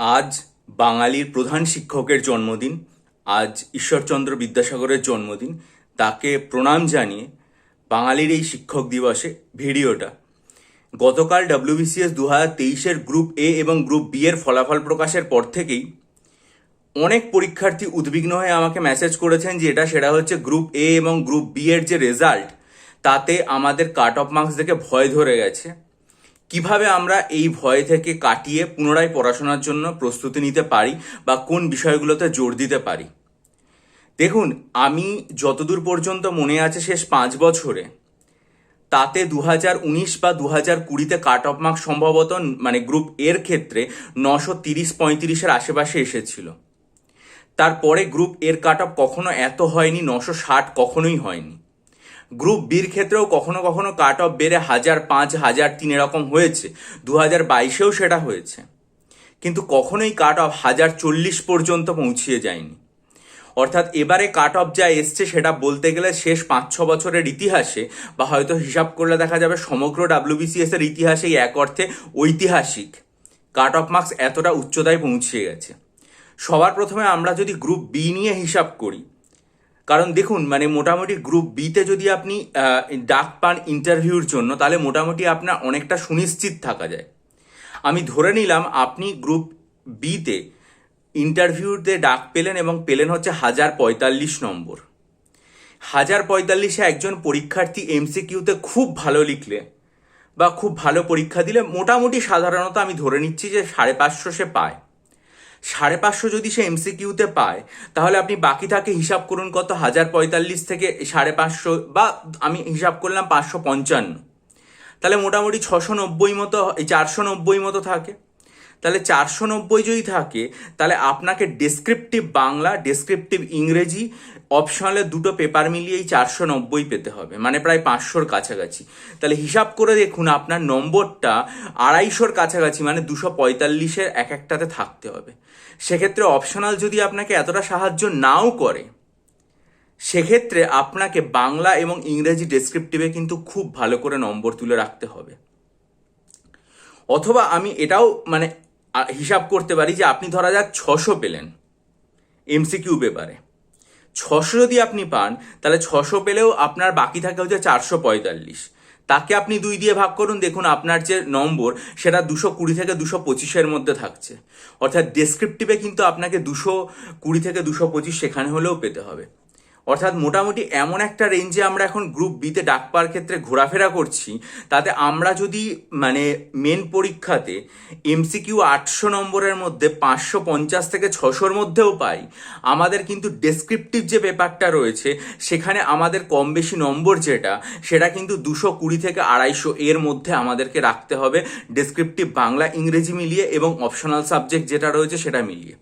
আজ বাঙালির প্রধান শিক্ষকের জন্মদিন, আজ ঈশ্বরচন্দ্র বিদ্যাসাগরের জন্মদিন। তাকে প্রণাম জানিয়ে বাঙালির এই শিক্ষক দিবসে ভিডিওটা। গতকাল ডব্লিউবিসিএস দু হাজার তেইশের গ্রুপ এ এবং গ্রুপ বি এর ফলাফল প্রকাশের পর থেকেই অনেক পরীক্ষার্থী উদ্বিগ্ন হয়ে আমাকে মেসেজ করেছেন যে এটা সেটা হচ্ছে গ্রুপ এ এবং গ্রুপ বি এর যে রেজাল্ট তাতে আমাদের কাট অফ মার্কস দেখে ভয় ধরে গেছে। কীভাবে আমরা এই ভয় থেকে কাটিয়ে পুনরায় পড়াশোনার জন্য প্রস্তুতি নিতে পারি বা কোন বিষয়গুলোতে জোর দিতে পারি? দেখুন, আমি যতদূর পর্যন্ত মনে আছে শেষ পাঁচ বছরে, তাতে দু হাজার উনিশ বা দু হাজার কুড়িতে কাট অফ মার্কস সম্ভবত মানে গ্রুপ এর ক্ষেত্রে নশো তিরিশ পঁয়ত্রিশের আশেপাশে এসেছিল। তারপরে গ্রুপ এর কাট অফ কখনো এত হয়নি, নশো ষাট কখনোই হয়নি। গ্রুপ বির ক্ষেত্রেও কখনো কখনো কাট অফ বেড়ে হাজার, পাঁচ হাজার, তিন এরকম হয়েছে। দু হাজার বাইশেও সেটা হয়েছে। কিন্তু কখনোই কাট অফ হাজার চল্লিশ পর্যন্ত পৌঁছিয়ে যায়নি। অর্থাৎ এবারে কাট অফ যা এসছে সেটা বলতে গেলে শেষ পাঁচ ছ বছরের ইতিহাসে বা হয়তো হিসাব করলে দেখা যাবে সমগ্র ডাব্লিউবিসিএস এর ইতিহাসেই এক অর্থে ঐতিহাসিক কাট অফ মার্কস এতটা উচ্চতায় পৌঁছিয়ে গেছে। সবার প্রথমে আমরা যদি গ্রুপ বি নিয়ে হিসাব করি কারণ দেখুন মানে মোটামুটি গ্রুপ বিতে যদি আপনি ডাক পান ইন্টারভিউর জন্য, তাহলে মোটামুটি আপনার অনেকটা সুনিশ্চিত থাকা যায়। আমি ধরে নিলাম, আপনি গ্রুপ বিতে ইন্টারভিউতে ডাক পেলেন এবং পেলেন হচ্ছে হাজার পঁয়তাল্লিশ নম্বর। হাজার পঁয়তাল্লিশে একজন পরীক্ষার্থী এমসিকিউতে খুব ভালো লিখলে বা খুব ভালো পরীক্ষা দিলে মোটামুটি সাধারণত আমি ধরে নিচ্ছি যে সাড়ে পাঁচশো সে পায়। সাড়ে পাঁচশো যদি সে এমসিকিউতে পায়, তাহলে আপনি বাকি থাকে হিসাব করুন কত? হাজার পঁয়তাল্লিশ থেকে সাড়ে পাঁচশো বা আমি হিসাব করলাম পাঁচশো পঞ্চান্ন। তাহলে মোটামুটি ছশো নব্বই মতো চারশো নব্বই মতো থাকে। তাহলে চারশো নব্বই যদি থাকে, তাহলে আপনাকে ডেসক্রিপটিভ বাংলা ডেসক্রিপটিভ ইংরেজি অপশনালের দুটো পেপার মিলিয়েই চারশো নব্বই পেতে হবে মানে প্রায় পাঁচশোর কাছাকাছি। তাহলে হিসাব করে দেখুন, আপনার নম্বরটা আড়াইশোর কাছাকাছি মানে দুশো পঁয়তাল্লিশের এক একটাতে থাকতে হবে। সেক্ষেত্রে অপশনাল যদি আপনাকে এতটা সাহায্য নাও করে, সেক্ষেত্রে আপনাকে বাংলা এবং ইংরেজি ডেসক্রিপটিভে কিন্তু খুব ভালো করে নম্বর তুলে রাখতে হবে। অথবা আমি এটাও মানে হিসাব করতে পারি যে আপনি ধরা যাক ছশো পেলেন এমসিকিউ পেপারে। ছশো যদি আপনি পান, তাহলে ছশো পেলেও আপনার বাকি থাকে হচ্ছে চারশো পঁয়তাল্লিশ। তাকে আপনি দুই দিয়ে ভাগ করুন, দেখুন আপনার যে নম্বর, সেটা দুশো কুড়ি থেকে দুশো পঁচিশের মধ্যে থাকছে। অর্থাৎ ডেসক্রিপটিভে কিন্তু আপনাকে দুশো কুড়ি থেকে দুশো পঁচিশ সেখানে হলেও পেতে হবে। অর্থাৎ মোটামুটি এমন একটা রেঞ্জে আমরা এখন গ্রুপ বিতে ডাক পাওয়ার ক্ষেত্রে ঘোরাফেরা করছি, তাতে আমরা যদি মানে মেন পরীক্ষাতে এমসিকিউ আটশো নম্বরের মধ্যে পাঁচশো পঞ্চাশ থেকে ছশোর মধ্যেও পাই, আমাদের কিন্তু ডেসক্রিপটিভ যে পেপারটা রয়েছে, সেখানে আমাদের কম বেশি নম্বর যেটা, সেটা কিন্তু দুশো কুড়ি থেকে আড়াইশো এর মধ্যে আমাদেরকে রাখতে হবে ডেসক্রিপটিভ বাংলা, ইংরেজি মিলিয়ে এবং অপশনাল সাবজেক্ট যেটা রয়েছে সেটা মিলিয়ে।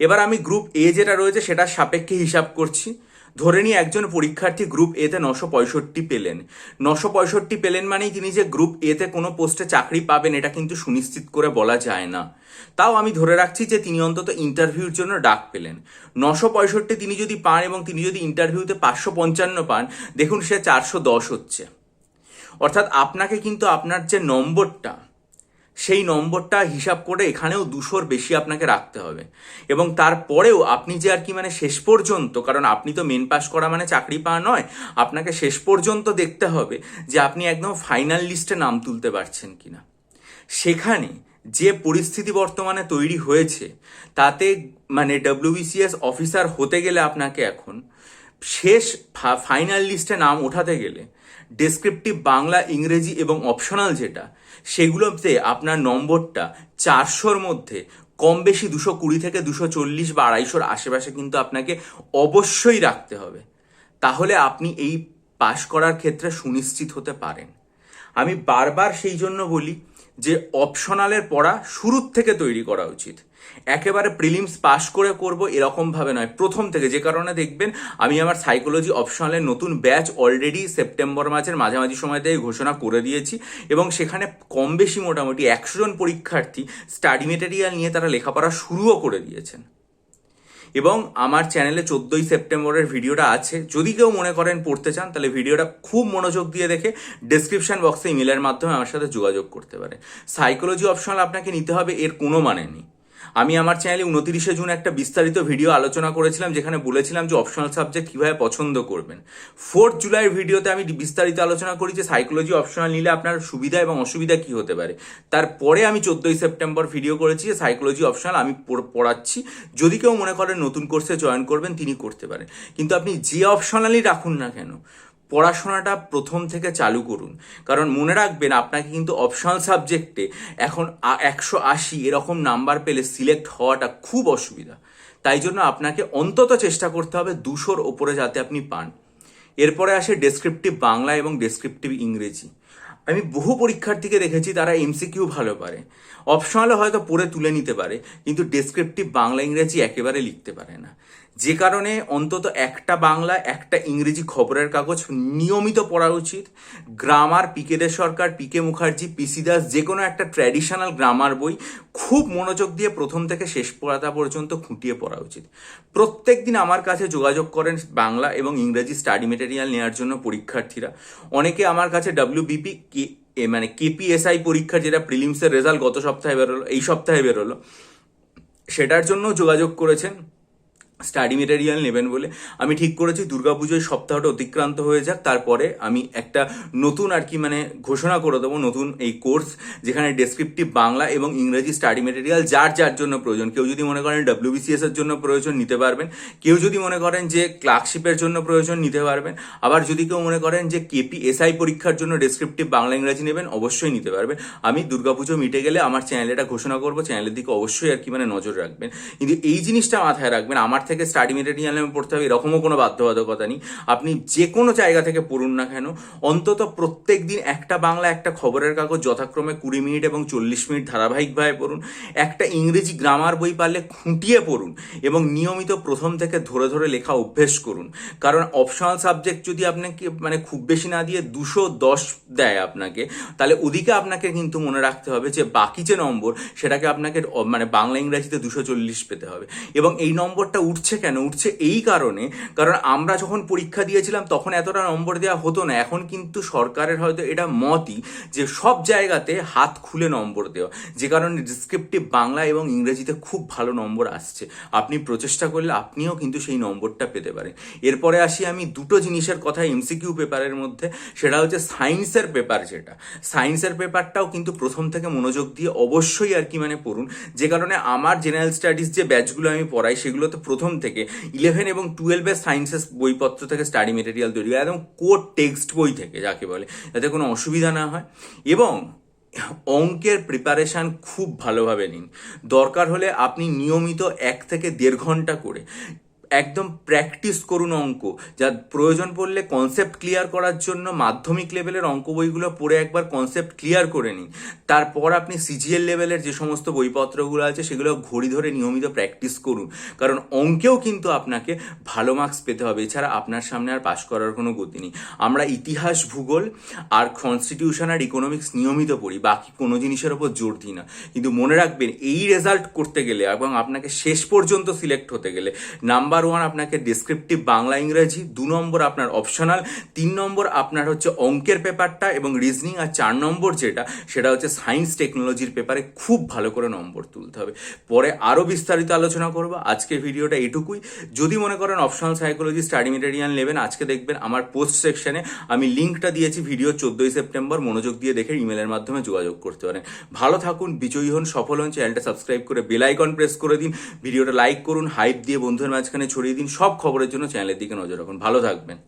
এবার আমি গ্রুপ এ যেটা রয়েছে সেটার সাপেক্ষে হিসাব করছি। ধরে নিই একজন পরীক্ষার্থী গ্রুপ এতে নশো পঁয়ষট্টি পেলেন। নশো পঁয়ষট্টি পেলেন মানেই তিনি যে গ্রুপ এতে কোনো পোস্টে চাকরি পাবেন, এটা কিন্তু সুনিশ্চিত করে বলা যায় না। তাও আমি ধরে রাখছি যে তিনি অন্তত ইন্টারভিউর জন্য ডাক পেলেন। নশো পঁয়ষট্টি তিনি যদি পান এবং তিনি যদি ইন্টারভিউতে পাঁচশো পঞ্চান্ন পান, দেখুন সে চারশো দশ হচ্ছে। অর্থাৎ আপনাকে কিন্তু আপনার যে নম্বরটা সেই নম্বরটা হিসাব করে এখানেও দুশোর বেশি আপনাকে রাখতে হবে। এবং তারপরেও আপনি যে আর কি মানে শেষ পর্যন্ত, কারণ আপনি তো মেন পাস করা মানে চাকরি পাওয়া নয়, আপনাকে শেষ পর্যন্ত দেখতে হবে যে আপনি একদম ফাইনাল লিস্টে নাম তুলতে পারছেন কিনা। সেখানে যে পরিস্থিতি বর্তমানে তৈরি হয়েছে, তাতে মানে ডব্লিউবিসিএস অফিসার হতে গেলে আপনাকে এখন শেষ ফাইনাল লিস্টে নাম ওঠাতে গেলে ডেসক্রিপটিভ বাংলা, ইংরেজি এবং অপশনাল যেটা সেগুলোতে আপনার নম্বরটা চারশোর মধ্যে, কম বেশি দুশো কুড়ি থেকে দুশো চল্লিশ বা আড়াইশোর আশেপাশে কিন্তু আপনাকে অবশ্যই রাখতে হবে। তাহলে আপনি এই পাশ করার ক্ষেত্রে সুনিশ্চিত হতে পারেন। আমি বারবার সেই জন্য বলি যে অপশনালের পড়া শুরুর থেকে তৈরি করা উচিত। একেবারে প্রিলিমস পাস করে করব এরকম ভাবে নয়। প্রথম থেকে যে কারণে দেখবেন, আমি আমার সাইকোলজি অপশনালের নতুন ব্যাচ অলরেডি সেপ্টেম্বর মাসের মাঝামাঝি সময় থেকে ঘোষণা করে দিয়েছি এবং সেখানে কম বেশি মোটামুটি একশো জন পরীক্ষার্থী স্টাডি মেটেরিয়াল নিয়ে তারা লেখাপড়া শুরুও করে দিয়েছেন। এবং আমার চ্যানেলে চোদ্দোই সেপ্টেম্বরের ভিডিওটা আছে। যদি কেউ মনে করেন পড়তে চান, তাহলে ভিডিওটা খুব মনোযোগ দিয়ে দেখে ডেসক্রিপশন বক্সে ইমেলের মাধ্যমে আমার সাথে যোগাযোগ করতে পারে। সাইকোলজি অপশনাল আপনাকে নিতে হবে, এর কোনো মানে নেই। আমি আমার চ্যানেলে উনতিরিশে জুন একটা বিস্তারিত ভিডিও আলোচনা করেছিলাম, যেখানে বলেছিলাম যে অপশনাল সাবজেক্ট কীভাবে পছন্দ করবেন। ফোর্থ জুলাইয়ের ভিডিওতে আমি বিস্তারিত আলোচনা করি যে সাইকোলজি অপশনাল নিলে আপনার সুবিধা এবং অসুবিধা কি হতে পারে। তারপরে আমি চোদ্দোই সেপ্টেম্বর ভিডিও করেছি যে সাইকোলজি অপশনাল আমি পড়- পড়াচ্ছি। যদি কেউ মনে করেন নতুন কোর্সে জয়েন করবেন, তিনি করতে পারেন। কিন্তু আপনি যে অপশনালই রাখুন না কেন পড়াশোনাটা প্রথম থেকে চালু করুন। কারণ মনে রাখবেন, আপনাকে কিন্তু অপশনাল সাবজেক্টে এখন একশো আশি এরকম নাম্বার পেলে সিলেক্ট হওয়াটা খুব অসুবিধা। তাই জন্য আপনাকে অন্তত চেষ্টা করতে হবে দুশোর ওপরে যাতে আপনি পান। এরপরে আসে ডেসক্রিপটিভ বাংলা এবং ডেসক্রিপটিভ ইংরেজি। আমি বহু পরীক্ষার্থীকে দেখেছি তারা এমসিকিউ ভালো পারে। অপশনালও হয়তো পড়ে তুলে নিতে পারে, কিন্তু ডেসক্রিপটিভ বাংলা ইংরেজি একেবারে লিখতে পারে না। যে কারণে অন্তত একটা বাংলা, একটা ইংরেজি খবরের কাগজ নিয়মিত পড়া উচিত। Grammar P K De Sarkar P K Mukherjee P C Das, যে কোনো একটা ট্র্যাডিশনাল গ্রামার বই খুব মনোযোগ দিয়ে প্রথম থেকে শেষ পড়াটা পর্যন্ত খুঁটিয়ে পড়া উচিত। প্রত্যেক দিন আমার কাছে যোগাযোগ করেন বাংলা এবং ইংরেজি স্টাডি মেটেরিয়াল নেওয়ার জন্য পরীক্ষার্থীরা। অনেকে আমার কাছে ডাব্লিউবিপি কে মানে কেপিএসআই পরীক্ষার যেটা প্রিলিমসের রেজাল্ট গত সপ্তাহে বেরোলো, এই সপ্তাহে বেরোলো, সেটার জন্য যোগাযোগ করেছেন স্টাডি মেটেরিয়াল নেবেন বলে আমি ঠিক করেছি, দুর্গাপুজোয় সপ্তাহটা অতিক্রান্ত হয়ে যাক, তারপরে আমি একটা নতুন আর কি মানে ঘোষণা করে দেবো, নতুন এই কোর্স যেখানে ডেসক্রিপটিভ বাংলা এবং ইংরেজি স্টাডি মেটেরিয়াল যার যার জন্য প্রয়োজন। কেউ যদি মনে করেন ডাব্লিউবিসিএস এর জন্য প্রয়োজন নিতে পারবেন, কেউ যদি মনে করেন যে ক্লার্কশিপের জন্য প্রয়োজন নিতে পারবেন, আবার যদি কেউ মনে করেন যে কেপি এসআই পরীক্ষার জন্য ডেসক্রিপটিভ বাংলা ইংরেজি নেবেন, অবশ্যই নিতে পারবেন। আমি দুর্গাপুজো মিটে গেলে আমার চ্যানেলে এটা ঘোষণা করব চ্যানেলের দিকে অবশ্যই আর কি মানে নজর রাখবেন। কিন্তু এই জিনিসটা মাথায় রাখবেন, আমার থেকে স্টাডি মেটেরিয়াল পড়তে হবে, এরকমও কোনো বাধ্যবাধকতা নেই। আপনি যে কোনো জায়গা থেকে পড়ুন না কেন, অন্তত প্রত্যেক দিন একটা বাংলা, একটা খবরের কাগজ যথাক্রমে কুড়ি মিনিট এবং চল্লিশ মিনিট ধারাবাহিকভাবে পড়ুন। একটা ইংরেজি গ্রামার বই পারলে খুঁটিয়ে পড়ুন এবং নিয়মিত প্রথম থেকে ধরে ধরে লেখা অভ্যেস করুন। কারণ অপশনাল সাবজেক্ট যদি আপনাকে মানে খুব বেশি না দিয়ে দুশো দশ দেয় আপনাকে, তাহলে ওদিকে আপনাকে কিন্তু মনে রাখতে হবে যে বাকি যে নম্বর, সেটাকে আপনাকে মানে বাংলা ইংরেজিতে দুশো চল্লিশ পেতে হবে। এবং এই নম্বরটা উঠছে কেন? উঠছে এই কারণে। কারণ আমরা যখন পরীক্ষা দিয়েছিলাম, তখন এতটা নম্বর দেওয়া হতো না। এখন কিন্তু সরকারের হয়তো এটা মতই যে সব জায়গাতে হাত খুলে নম্বর দেওয়া। যে কারণে ডিসক্রিপটিভ বাংলা এবং ইংরেজিতে খুব ভালো নম্বর আসছে। আপনি প্রচেষ্টা করলে আপনিও কিন্তু সেই নম্বরটা পেতে পারেন। এরপরে আসি আমি দুটো জিনিসের কথা এমসিকিউ পেপারের মধ্যে। সেটা হচ্ছে সায়েন্সের পেপার যেটা। সায়েন্সের পেপারটাও কিন্তু প্রথম থেকে মনোযোগ দিয়ে অবশ্যই আর কি মানে পড়ুন। যে কারণে আমার জেনারেল স্টাডিজ যে ব্যাচগুলো আমি পড়াই, সেগুলোতে প্রথম থেকে ইলেভেন এবং টুয়েলভের সায়েন্সের বইপত্র থেকে স্টাডি মেটেরিয়াল তৈরি হয় এবং কোর টেক্সট বই থেকে যাকে বলে, যাতে কোনো অসুবিধা না হয়। এবং অঙ্কের প্রিপারেশান খুব ভালোভাবে নিন। দরকার হলে আপনি নিয়মিত এক থেকে দেড় ঘণ্টা করে একদম প্র্যাকটিস করুন অঙ্ক। যা প্রয়োজন পড়লে কনসেপ্ট ক্লিয়ার করার জন্য মাধ্যমিক লেভেলের অঙ্ক বইগুলো পড়ে একবার কনসেপ্ট ক্লিয়ার করে নিন। তারপর আপনি সিজিএল লেভেলের যে সমস্ত বইপত্রগুলো আছে, সেগুলো ঘড়ি ধরে নিয়মিত প্র্যাকটিস করুন। কারণ অঙ্কেও কিন্তু আপনাকে ভালো মার্কস পেতে হবে। এছাড়া আপনার সামনে আর পাশ করার কোনো গতি নেই। আমরা ইতিহাস ভূগোল আর কনস্টিটিউশন আর ইকোনমিক্স নিয়মিত পড়ি। বাকি কোনো জিনিসের ওপর জোর দিই না। কিন্তু মনে রাখবেন, এই রেজাল্ট করতে গেলে এবং আপনাকে শেষ পর্যন্ত সিলেক্ট হতে গেলে নাম্বার ওয়ান আপনাকে ডেসক্রিপটিভ বাংলা ইংরেজি, দু নম্বর আপনার অপশনাল তিন নম্বর আপনার হচ্ছে অঙ্কের পেপারটা এবং রিজনিং আর চার নম্বর যেটা, সেটা হচ্ছে সায়েন্স টেকনোলজির পেপারে খুব ভালো করে নম্বর তুলতে হবে। পরে আরও বিস্তারিত আলোচনা করব। আজকের ভিডিওটা এটুকুই। যদি মনে করেন অপশনাল সাইকোলজি স্টাডি মেটেরিয়াল নেবেন, আজকে দেখবেন আমার পোস্ট সেকশনে আমি লিঙ্কটা দিয়েছি ভিডিও চোদ্দোই সেপ্টেম্বর, মনোযোগ দিয়ে দেখে ইমেলের মাধ্যমে যোগাযোগ করতে পারেন। ভালো থাকুন, বিজয়ী হন, সফল হন চ্যানেলটা সাবস্ক্রাইব করে বেল আইকন প্রেস করে দিন। ভিডিওটা লাইক করুন হাইপ দিয়ে বন্ধুদের মাঝখানে ছড়িয়ে দিন সব খবরের জন্য চ্যানেলের দিকে নজর রাখুন। ভালো থাকবেন।